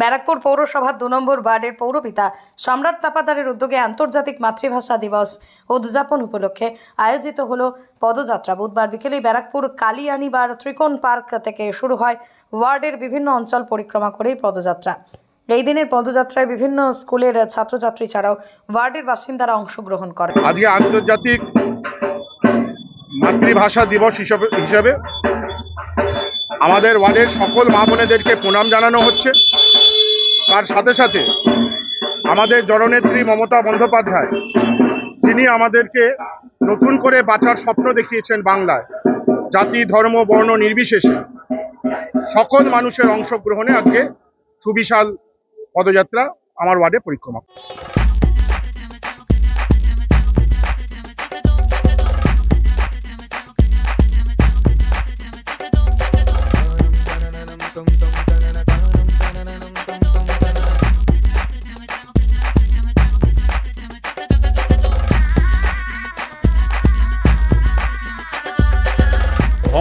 ব্যারাকপুর পৌরসভার দু নম্বর ওয়ার্ডের পৌরপিতা সম্রাট তাপাদারের উদ্যোগে আন্তর্জাতিক মাতৃভাষা দিবস উদযাপন উপলক্ষে আয়োজিত হলো পদযাত্রা। বুধবার বিকেলে ব্যারাকপুর কালিয়ানিবার ত্রিকোণ পার্ক থেকে শুরু হয় ওয়ার্ডের বিভিন্ন অঞ্চল পরিক্রমা করেই পদযাত্রা। এই দিনের পদযাত্রায় বিভিন্ন স্কুলের ছাত্রছাত্রী ছাড়াও ওয়ার্ডের বাসিন্দারা অংশগ্রহণ করে। আজকে আন্তর্জাতিক মাতৃভাষা দিবস হিসাবে হিসাবে আমাদের ওয়ার্ডের সকল মা বোনেদেরকে প্রণাম জানানো হচ্ছে। তার সাথে সাথে আমাদের জননেত্রী মমতা বন্দ্যোপাধ্যায় যিনি আমাদেরকে নতুন করে বাঁচার স্বপ্ন দেখিয়েছেন বাংলায়। জাতি, ধর্ম, বর্ণ নির্বিশেষে। সকল মানুষের অংশগ্রহণে আজকে সুবিশাল পদযাত্রা আমার ওয়ার্ডে পরিক্রমা।